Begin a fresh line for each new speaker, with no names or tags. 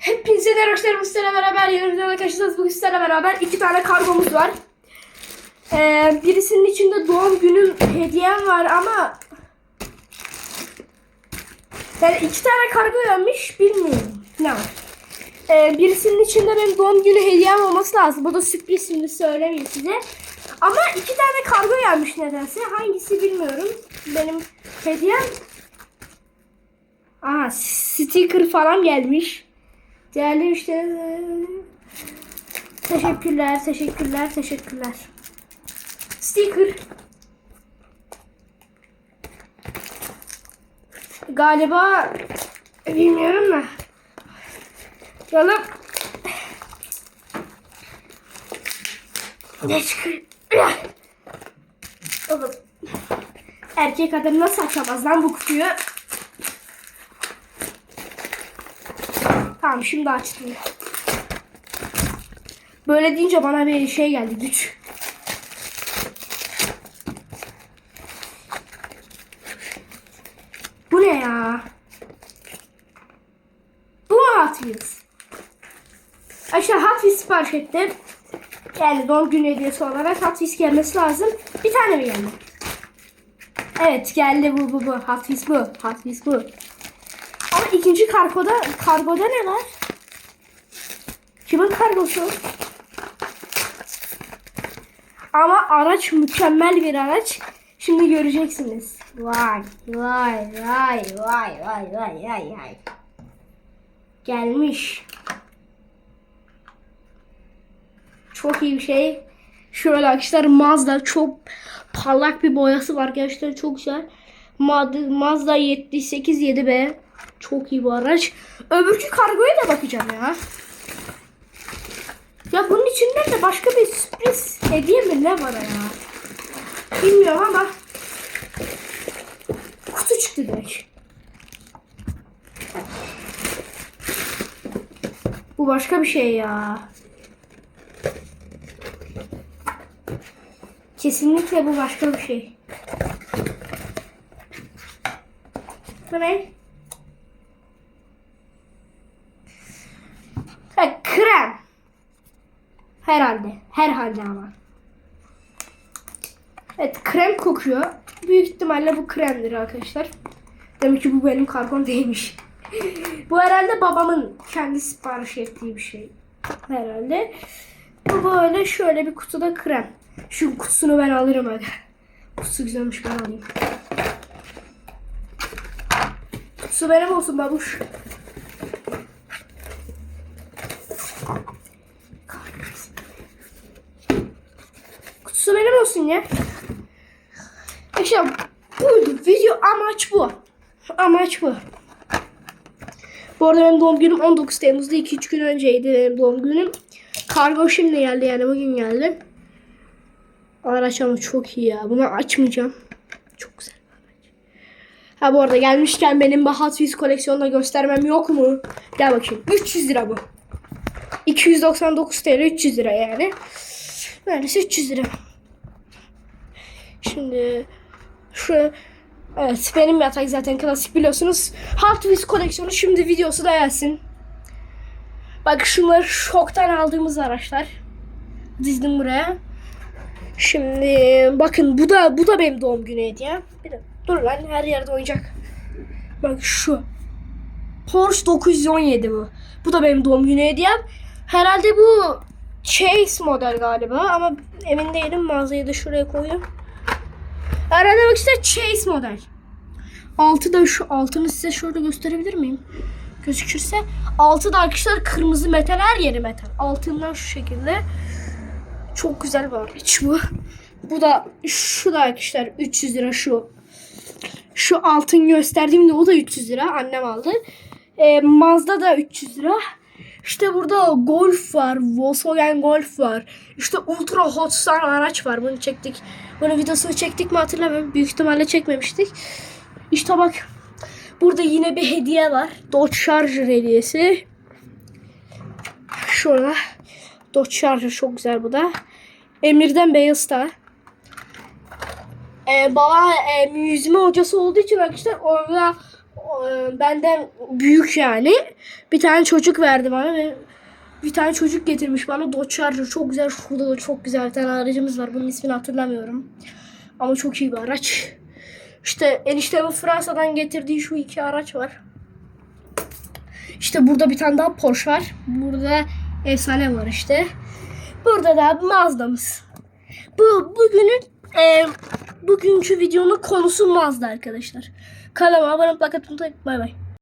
Hepinize de arkadaşlar bu sizlerle beraber yeni videoda karşınızdayız. Bugün sizlerle beraber iki tane kargomuz var. Ee, birisinin içinde doğum günüm hediyem var ama yani iki tane kargo gelmiş bilmiyorum ne var. Ee, birisinin içinde benim doğum günü hediyem olması lazım. Bu da sürpriz şimdi söylemeyeyim size. Ama iki tane kargo gelmiş nedense. Hangisi bilmiyorum. Benim hediyem Aha sticker falan gelmiş. Değerli müşteri. Teşekkürler, teşekkürler, teşekkürler. Sticker. Galiba bilmiyorum da. Yalan. Ne çıkıyor? Oğlum. Erkek adam nasıl açamaz lan bu kutuyu? Tamam şimdi açtım. Böyle deyince bana bir şey geldi güç. Bu ne ya? Bu mu Hot Wheels? Arkadaşlar Hot Wheels sipariş ettim. Yani doğum günü hediyesi olarak Hot Wheels gelmesi lazım. Bir tane mi geldi? Evet geldi bu bu bu. Hot Wheels bu. Hot Wheels bu. İkinci kargoda kargoda ne var? Kimin kargosu? Ama araç mükemmel bir araç. Şimdi göreceksiniz. Vay vay vay vay vay vay vay vay. Gelmiş. Çok iyi bir şey. Şöyle arkadaşlar Mazda çok parlak bir boyası var. Gerçekten çok güzel. Mazda, Mazda 78 7B. Çok iyi bu araç. Öbürkü kargoya da bakacağım ya. Ya bunun içinde de başka bir sürpriz hediye mi ne var ya? Bilmiyorum ama kutu çıktı direkt. Bu başka bir şey ya. Kesinlikle bu başka bir şey. Bu ne? Ha, krem. Herhalde. Herhalde ama. Evet krem kokuyor. Büyük ihtimalle bu kremdir arkadaşlar. Demek ki bu benim kargom değilmiş. bu herhalde babamın kendi sipariş ettiği bir şey. Herhalde. Bu böyle şöyle bir kutuda krem. Şu kutusunu ben alırım hadi. Kutusu güzelmiş ben alayım. Kutusu benim olsun babuş. Kutusu benim olsun ya. İşte buydu. Video amaç bu. Amaç bu. Bu arada benim doğum günüm 19 Temmuz'da 2-3 gün önceydi benim doğum günüm. Kargo şimdi geldi yani bugün geldi. Araç ama çok iyi ya. Bunu açmayacağım. Çok güzel bir araç. Ha bu arada gelmişken benim bu Hot Wheels koleksiyonunda göstermem yok mu? Gel bakayım. 300 lira bu. 299 TL 300 lira yani. Neredeyse 300 lira. Şimdi şu evet benim yatak zaten klasik biliyorsunuz. Hot Wheels koleksiyonu şimdi videosu da gelsin. Bak şunlar şoktan aldığımız araçlar. Dizdim buraya. Şimdi bakın bu da bu da benim doğum günü hediyem. Bir de dur lan her yerde oyuncak. Bak şu. Porsche 917 bu. Bu da benim doğum günü hediyem. Herhalde bu Chase model galiba ama emin değilim. Mağazayı da şuraya koyayım. Herhalde bak işte Chase model. Altı da şu altını size şöyle gösterebilir miyim? Gözükürse. Altı da arkadaşlar kırmızı metal her yeri metal. Altından şu şekilde. Çok güzel bir araç bu. Bu da şu da arkadaşlar 300 lira şu. Şu altın gösterdiğimde o da 300 lira. Annem aldı. Ee, Mazda da 300 lira. İşte burada Golf var. Volkswagen Golf var. İşte Ultra Hotstar araç var. Bunu çektik. Bunun videosunu çektik mi hatırlamıyorum. Büyük ihtimalle çekmemiştik. İşte bak. Burada yine bir hediye var. Dodge Charger hediyesi. Şurada. Dodge Charger çok güzel bu da. Emir'den beyaz da. Ee, baba e, yüzme hocası olduğu için arkadaşlar orada benden büyük yani. Bir tane çocuk verdi bana ve bir tane çocuk getirmiş bana. Dodge Charger. Çok güzel şurada da çok güzel bir tane aracımız var. Bunun ismini hatırlamıyorum. Ama çok iyi bir araç. İşte eniştemin Fransa'dan getirdiği şu iki araç var. İşte burada bir tane daha Porsche var. Burada efsane var işte. Burada da Mazda'mız. Bu bugünün e, bugünkü videonun konusu Mazda arkadaşlar kanalıma abone olmayı unutmayın. Bay bay